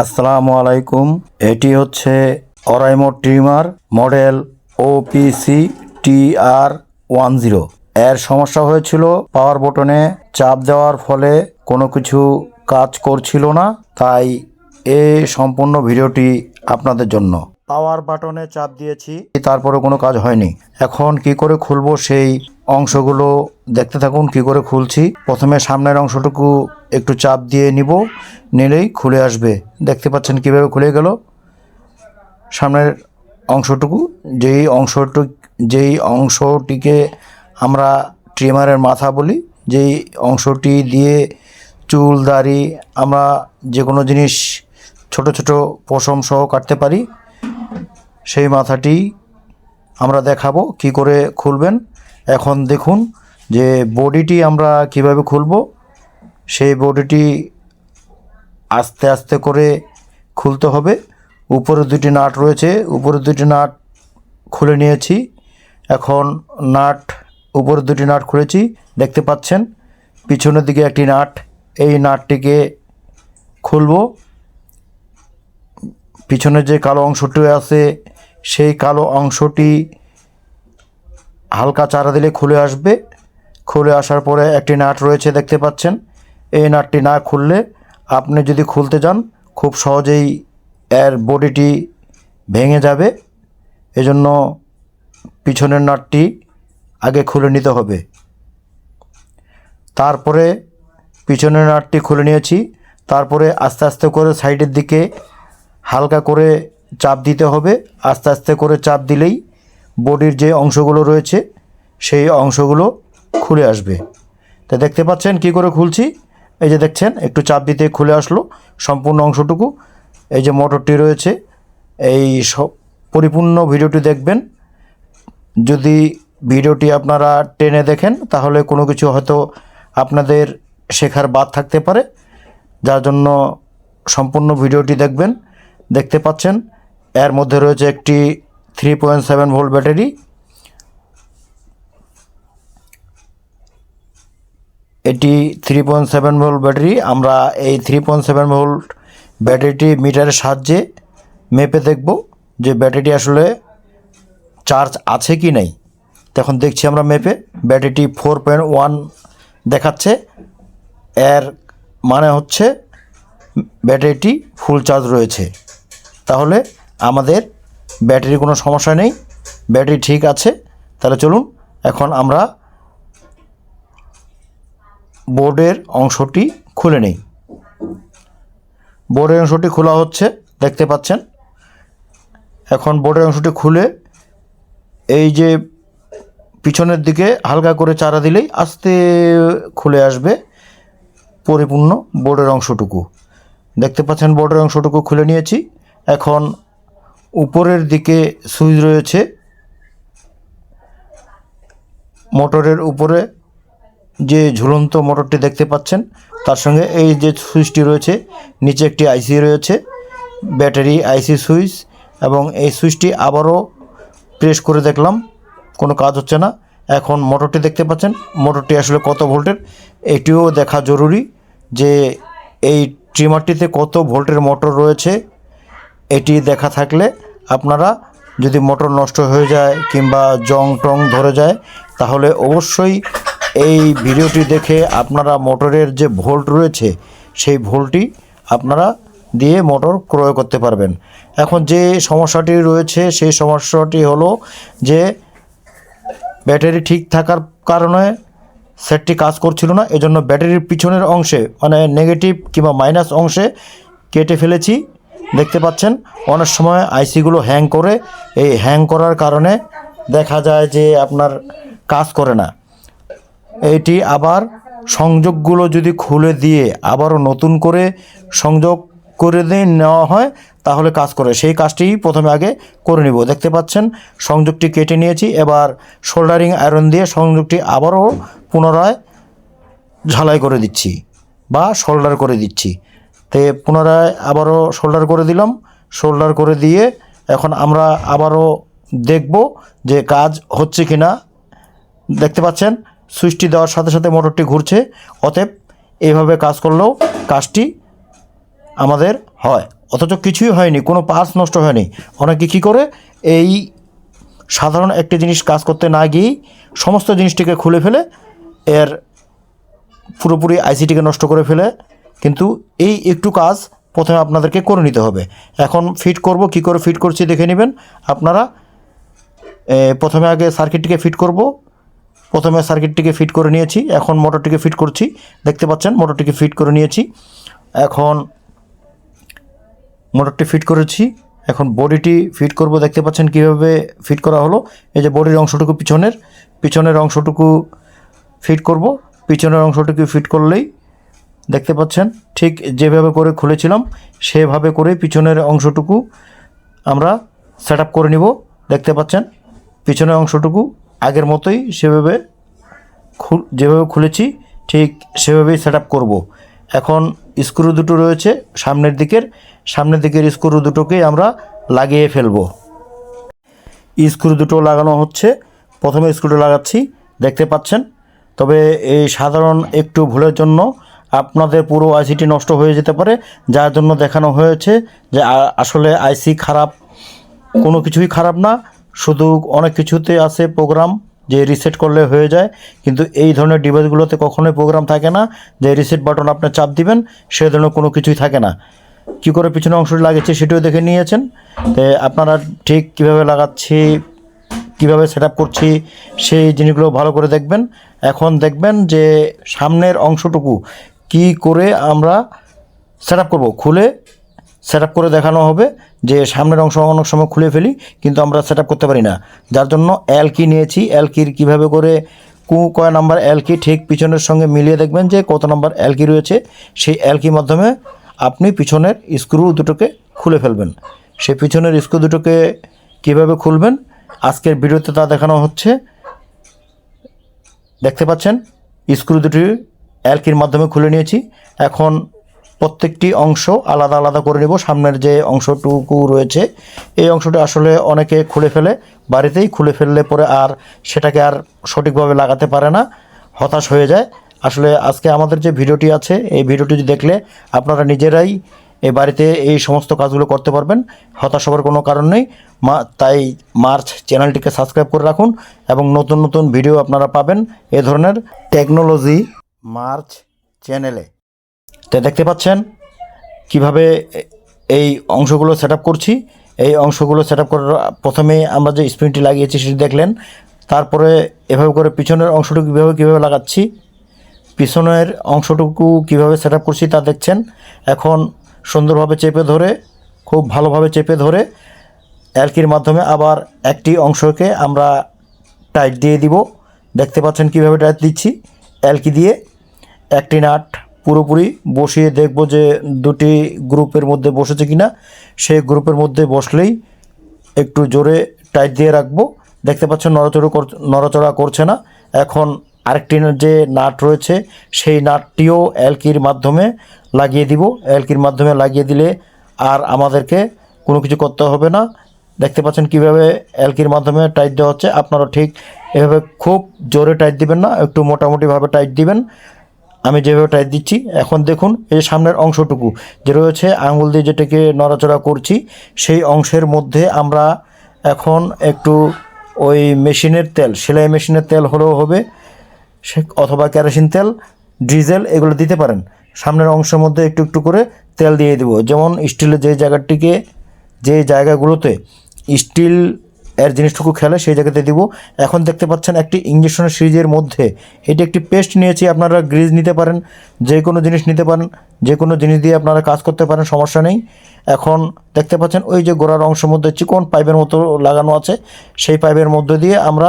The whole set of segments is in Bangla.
আসসালামু আলাইকুম। এটি হচ্ছে Oraimo trimmer model OPC T R one zero. এর সমস্যা হয়েছিল, পাওয়ার বটনে চাপ দেওয়ার ফলে কোনো কিছু কাজ করছিল না, তাই এই সম্পূর্ণ ভিডিওটি আপনাদের জন্য। পাওয়ার বাটনে চাপ দিয়েছি তারপরে কোনো কাজ হয়নি। এখন কি করে খুলবো সেই অংশগুলো দেখতে থাকুন, কি করে খুলছি। প্রথমে সামনের অংশটুকু একটু চাপ দিয়ে নিব, নিলেই খুলে আসবে। দেখতে পাচ্ছেন কীভাবে খুলে গেল। সামনের অংশটুকু, যেই অংশটু যেই অংশটিকে আমরা ট্রিমারের মাথা বলি, যেই অংশটি দিয়ে চুল, দাড়ি আমরা যে কোনো জিনিস ছোট ছোট পশম সহ কাটতে পারি, সেই মাথাটি আমরা দেখাবো, কি করে খুলবেন। এখন দেখুন যে বডিটি আমরা কীভাবে খুলব, সেই বডিটি আস্তে আস্তে করে খুলতে হবে। উপরে দুটি নাট রয়েছে, উপরে দুটি নাট খুলে নিয়েছি। এখন নাট, উপরে দুটি নাট খুলেছি, দেখতে পাচ্ছেন? পিছনের দিকে একটি নাট, এই নাটটিকে খুলবো। পিছনে যে কালো অংশটি আছে, সেই কালো অংশটি হালকা চারা দিলে খুলে আসবে। খুলে আসার পরে একটি নাট রয়েছে, দেখতে পাচ্ছেন। এই নাটটি না খুললে আপনি যদি খুলতে যান, খুব সহজেই এর বডিটি ভেঙে যাবে। এজন্য পিছনের নাটটি আগে খুলে নিতে হবে। তারপরে পিছনের নাটটি খুলে নিয়েছি। তারপরে আস্তে আস্তে করে সাইডের দিকে হালকা করে চাপ দিতে হবে। আস্তে আস্তে করে চাপ দিলেই বডির যে অংশগুলো রয়েছে, সেই অংশগুলো খুলে আসবে। তা দেখতে পাচ্ছেন, কি করে খুলছি? এই যে দেখছেন, একটু চাপ দিতে খুলে আসলো সম্পূর্ণ অংশটুকু। এই যে মোটরটি রয়েছে, এই পরিপূর্ণ ভিডিওটি দেখবেন। যদি ভিডিওটি আপনারা টেনে দেখেন, তাহলে কোনো কিছু হয়তো আপনাদের শেখার বাদ থাকতে পারে। যার জন্য সম্পূর্ণ ভিডিওটি দেখবেন। দেখতে পাচ্ছেন, এর মধ্যে রয়েছে একটি three point seven volt battery এটি three point seven volt battery আমরা এই থ্রি পয়েন্ট সেভেন ভোল্ট ব্যাটারিটি মিটারের সাহায্যে মেপে দেখব যে ব্যাটারিটি আসলে চার্জ আছে কি নাই। তখন দেখছি আমরা মেপে ব্যাটারিটি ফোর পয়েন্ট ওয়ান দেখাচ্ছে। এর মানে হচ্ছে ব্যাটারিটি ফুল চার্জ রয়েছে। তাহলে আমাদের ব্যাটারি কোনো সমস্যা নেই। ব্যাটারি ঠিক আছে। তাহলে চলুন, এখন আমরা বোর্ডের অংশটি খুলে নেই। বোর্ডের অংশটি খোলা হচ্ছে, দেখতে পাচ্ছেন। এখন বোর্ডের অংশটি খুলে এই যে পিছনের দিকে হালকা করে চারা দিলেই আস্তে খুলে আসবে পরিপূর্ণ বোর্ডের অংশটুকু। দেখতে পাচ্ছেন, বোর্ডের অংশটুকু খুলে নিয়েছি। এখন উপরের দিকে সুইচ রয়েছে। মোটরের উপরে যে ঝুলন্ত মোটরটি দেখতে পাচ্ছেন, তার সঙ্গে এই যে সুইচটি রয়েছে, নিচে একটি আইসি রয়েছে, ব্যাটারি, আইসি সুইচ, এবং এই সুইচটি আবারও প্রেস করে দেখলাম, কোনো কাজ হচ্ছে না। এখন মোটরটি দেখতে পাচ্ছেন, মোটরটি আসলে কত ভোল্টের, এটিও দেখা জরুরি যে এই ট্রিমারটিতে কত ভোল্টের মোটর রয়েছে, এটি দেখা থাকলে আপনারা যদি মোটর নষ্ট হয়ে যায় কিংবা জং টং ধরে যায়, তাহলে অবশ্যই এই ভিডিওটি দেখে আপনারা মোটরের যে ভোল্ট রয়েছে, সেই ভোল্টটি আপনারা দিয়ে মোটর ক্রয় করতে পারবেন। এখন যে সমস্যাটি রয়েছে, সেই সমস্যাটি হলো যে ব্যাটারি ঠিক থাকার কারণে সেটটি কাজ করছিল না, এজন্য ব্যাটারির পিছনের অংশে মানে নেগেটিভ কিংবা মাইনাস অংশে কেটে ফেলেছি। দেখতে পাচ্ছেন, অনেক সময় আইসিগুলো হ্যাং করে। এই হ্যাং করার কারণে দেখা যায় যে আপনার কাজ করে না। এটি আবার সংযোগগুলো যদি খুলে দিয়ে আবারও নতুন করে সংযোগ করে দিয়ে নেওয়া হয়, তাহলে কাজ করে। সেই কাজটি প্রথমে আগে করে নিব। দেখতে পাচ্ছেন, সংযোগটি কেটে নিয়েছি। এবার শোল্ডারিং আয়রন দিয়ে সংযোগটি আবারও পুনরায় ঝালাই করে দিচ্ছি বা শোল্ডার করে দিচ্ছি। তে পুনরায় আবারও শোল্ডার করে দিলাম। শোল্ডার করে দিয়ে এখন আমরা আবারও দেখব যে কাজ হচ্ছে কি না দেখতে পাচ্ছেন, সুইচটি দেওয়ার সাথে সাথে মোটরটি ঘুরছে। অতএব এইভাবে কাজ করলেও কাজটি আমাদের হয়। অথচ কিছুই হয়নি, কোনো পার্টস নষ্ট হয়নি। অনেকে কী করে, এই সাধারণ একটি জিনিস কাজ করতে না গিয়েই সমস্ত জিনিসটিকে খুলে ফেলে, এর পুরোপুরি আইসিটিকে নষ্ট করে ফেলে কিন্তু এই একটু কাজ প্রথমে আপনাদেরকে করে নিতে হবে। এখন ফিট করব, কি করে ফিট করছি দেখে নেবেন। আপনারা প্রথমে আগে সার্কিটটিকে ফিট করব। প্রথমে সার্কিটটিকে ফিট করে নিয়েছি। এখন মোটরটিকে ফিট করছি। দেখতে পাচ্ছেন মোটরটিকে ফিট করে নিয়েছি। এখন মোটরটি ফিট করেছি। এখন বডিটি ফিট করব। দেখতে পাচ্ছেন কীভাবে ফিট করা হলো। এই যে বডির অংশটুকু পিছনের পিছনের অংশটুকু ফিট করব। পিছনের অংশটুকু ফিট করলেই দেখতে পাচ্ছেন? ঠিক যেভাবে করে খুলেছিলাম, সেভাবে করে পিছনের অংশটুকু আমরা সেট করে নিব। দেখতে পাচ্ছেন? পিছনের অংশটুকু আগের মতোই সেভাবে যেভাবে খুলেছি, ঠিক সেভাবেই সেট করব। এখন স্ক্রু দুটো রয়েছে সামনের দিকের। সামনের দিকের স্ক্রু দুটোকেই আমরা লাগিয়ে ফেলব। স্ক্রু দুটো লাগানো হচ্ছে। প্রথমে স্ক্রুটা লাগাচ্ছি। দেখতে পাচ্ছেন? তবে এই সাধারণ একটু ভুলের জন্য আপনাদের পুরো আইসিটি নষ্ট হয়ে যেতে পারে, যার জন্য দেখানো হয়েছে যে আসলে আইসি খারাপ। কোনো কিছুই খারাপ না, শুধু অনেক কিছুতে আছে প্রোগ্রাম যে রিসেট করলে হয়ে যায়, কিন্তু এই ধরনের ডিভাইসগুলোতে কখনোই প্রোগ্রাম থাকে না, যে রিসেট বাটন আপনি চাপ দিবেন, সে ধরনের কোনো কিছুই থাকে না। কী করে পিছনে অংশটি লাগিয়েছে সেটাও দেখে নিয়েছেন। আপনারা ঠিক কীভাবে লাগাচ্ছি, কীভাবে সেট করছি, সেই জিনিসগুলো ভালো করে দেখবেন। এখন দেখবেন যে সামনের অংশটুকু কি করে আমরা সেট আপ করব? খুলে সেট আপ করে দেখানো হবে যে সামনের অংশ অনেক সময় খুলে ফেলি, কিন্তু আমরা সেট আপ করতে পারি না। যার জন্য এলকি নিয়েছি। এলকির কীভাবে করে কু কয় নাম্বার এলকি ঠিক পিছনের সঙ্গে মিলিয়ে দেখবেন যে কত নাম্বার এলকি রয়েছে। সেই এলকির মাধ্যমে আপনি পিছনের স্ক্রু দুটোকে খুলে ফেলবেন। সেই পিছনের স্ক্রু দুটোকে কীভাবে খুলবেন? আজকের ভিডিওতে তা দেখানো হচ্ছে। দেখতে পাচ্ছেন? স্ক্রু দুটি অ্যালকির মাধ্যমে খুলে নিয়েছি। এখন প্রত্যেকটি অংশ আলাদা আলাদা করে নেব। সামনের যে অংশটুকু রয়েছে, এই অংশটি আসলে অনেকে খুলে ফেলে, বাড়িতেই খুলে ফেললে পরে আর সেটাকে আর সঠিকভাবে লাগাতে পারে না, হতাশ হয়ে যায়। আসলে আজকে আমাদের যে ভিডিওটি আছে, এই ভিডিওটি দেখলে আপনারা নিজেরাই এই বাড়িতে এই সমস্ত কাজগুলো করতে পারবেন, হতাশ হওয়ার কোনো কারণ নেই। মা, তাই মার্চ চ্যানেলটিকে সাবস্ক্রাইব করে রাখুন এবং নতুন নতুন ভিডিও আপনারা পাবেন। এ ধরনের টেকনোলজি মার্চ চ্যানেলে। তো দেখতে পাচ্ছেন কীভাবে এই অংশগুলো সেট করছি। এই অংশগুলো সেট আপ করার প্রথমে আমরা যে স্প্রিংটি লাগিয়েছি সেটি দেখলেন। তারপরে এভাবে করে পিছনের অংশটুকু কীভাবে কীভাবে লাগাচ্ছি, পিছনের অংশটুকু কীভাবে সেট করছি তা দেখছেন। এখন সুন্দরভাবে চেপে ধরে, খুব ভালোভাবে চেপে ধরে অ্যালকির মাধ্যমে আবার একটি অংশকে আমরা টাইট দিয়ে দিব। দেখতে পাচ্ছেন কীভাবে টাইট দিচ্ছি অ্যালকি দিয়ে। একটি নাট পুরোপুরি বসিয়ে দেখব যে দুটি গ্রুপের মধ্যে বসেছে কিনা। সেই গ্রুপের মধ্যে বসলেই একটু জোরে টাইট দিয়ে রাখব। দেখতে পাচ্ছেন নড়াচড়ো কর- নড়াচড়া করছে না। এখন আরেকটি যে নাট রয়েছে, সেই নাটটিও অ্যালকির মাধ্যমে লাগিয়ে দিব। অ্যালকির মাধ্যমে লাগিয়ে দিলে আর আমাদেরকে কোনো কিছু করতে হবে না। দেখতে পাচ্ছেন কীভাবে অ্যালকির মাধ্যমে টাইট দেওয়া হচ্ছে। আপনারা ঠিক এভাবে খুব জোরে টাইট দিবেন না, একটু মোটামুটিভাবে টাইট দিবেন। আমি যেভাবে টাইট দিচ্ছি, এখন দেখুন এই সামনের অংশটুকু, যে রয়েছে আঙুল দিয়ে যেটাকে নড়াচড়া করছি, সেই অংশের মধ্যে আমরা এখন একটু ওই মেশিনের তেল, সেলাই মেশিনের তেল হলেও হবে, সে অথবা কেরোসিন তেল, ডিজেল এগুলো দিতে পারেন। সামনের অংশের মধ্যে একটু একটু করে তেল দিয়ে দেবো। যেমন স্টিলের যে জায়গাটিকে, যে জায়গাগুলোতে স্টিল এর জিনিসটুকু খেলে সেই জায়গাতে দিব। এখন দেখতে পাচ্ছেন একটি ইঞ্জেকশনের সিরিজের মধ্যে এটি একটি পেস্ট নিয়েছি, আপনারা গ্রিজ নিতে পারেন, যে কোনো জিনিস নিতে পারেন, যে কোনো জিনিস দিয়ে আপনারা কাজ করতে পারেন, সমস্যা নেই। এখন দেখতে পাচ্ছেন ওই যে গোড়ার অংশের মধ্যে চিকন পাইপের মতো লাগানো আছে, সেই পাইপের মধ্যে দিয়ে আমরা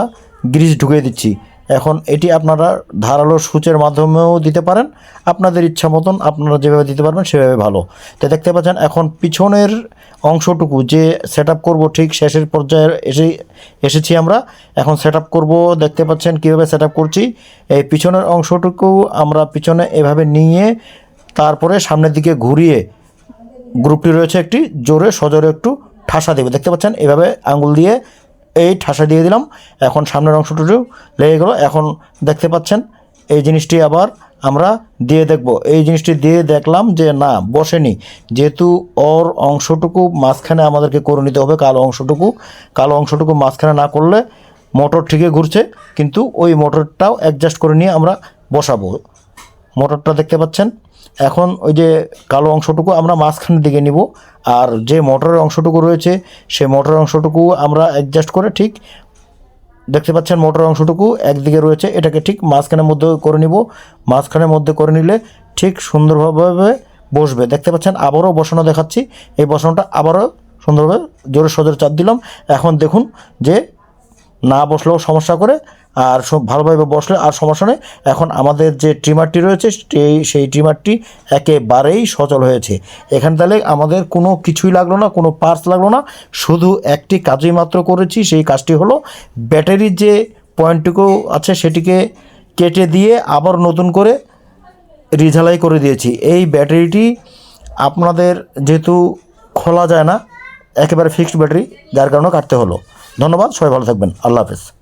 গ্রিজ ঢুকিয়ে দিচ্ছি। এখন এটি আপনারা ধারালো সূচের মাধ্যমেও দিতে পারেন। আপনাদের ইচ্ছা মতন আপনারা যেভাবে দিতে পারবেন সেভাবে ভালো। তো দেখতে পাচ্ছেন, এখন পিছনের অংশটুকু যে সেট আপ করব ঠিক শেষের পর্যায়ে এসে, এসেছি আমরা। এখন সেট আপ করব, দেখতে পাচ্ছেন কীভাবে সেট আপ করছি। এই পিছনের অংশটুকু আমরা পিছনে এভাবে নিয়ে তারপরে সামনের দিকে ঘুরিয়ে গ্রুপটি রয়েছে একটি, জোরে সজোরে একটু ঠাসা দেবে। দেখতে পাচ্ছেন, এভাবে আঙুল দিয়ে এই ঠাসা দিয়ে দিলাম। এখন সামনের অংশটুকু লেগে গেলো। এখন দেখতে পাচ্ছেন, এই জিনিসটি আবার আমরা দিয়ে দেখব। এই জিনিসটি দিয়ে দেখলাম যে না, বসেনি। যেহেতু ওর অংশটুকু মাঝখানে আমাদেরকে করে নিতে হবে, কালো অংশটুকু। কালো অংশটুকু মাঝখানে না করলে মোটর ঠিকই ঘুরছে, কিন্তু ওই মোটরটাও অ্যাডজাস্ট করে নিয়ে আমরা বসাবো। মোটরটা দেখতে পাচ্ছেন এখন ওই যে কালো অংশটুকু আমরা মাঝখানের দিকে নিব, আর যে মোটরের অংশটুকু রয়েছে, সেই মোটরের অংশটুকু আমরা অ্যাডজাস্ট করে ঠিক দেখতে পাচ্ছেন মোটর অংশটুকু একদিকে রয়েছে, এটাকে ঠিক মাঝখানের মধ্যে করে নিব। মাঝখানের মধ্যে করে নিলে ঠিক সুন্দরভাবে বসবে। দেখতে পাচ্ছেন আবারও বসানো দেখাচ্ছি, এই বসানোটা আবারও সুন্দরভাবে জোরে সজোরে চাপ দিলাম। এখন দেখুন যে না বসলেও সমস্যা করে আর সব ভালোভাবে বসলে আর সমস্যা নেই। এখন আমাদের যে ট্রিমারটি রয়েছে, সেই সেই ট্রিমারটি একেবারেই সচল হয়েছে। এখান তাহলে আমাদের কোনো কিছুই লাগল না, কোনো পার্টস লাগল না। শুধু একটি কাজই মাত্র করেছি, সেই কাজটি হলো ব্যাটারির যে পয়েন্টটুকু আছে, সেটিকে কেটে দিয়ে আবার নতুন করে রিঝালাই করে দিয়েছি। এই ব্যাটারিটি আপনাদের যেহেতু খোলা যায় না, একেবারে ফিক্সড ব্যাটারি যার কারণে কাটতে হলো। ধন্যবাদ, সবাই ভালো থাকবেন। আল্লাহ হাফেজ।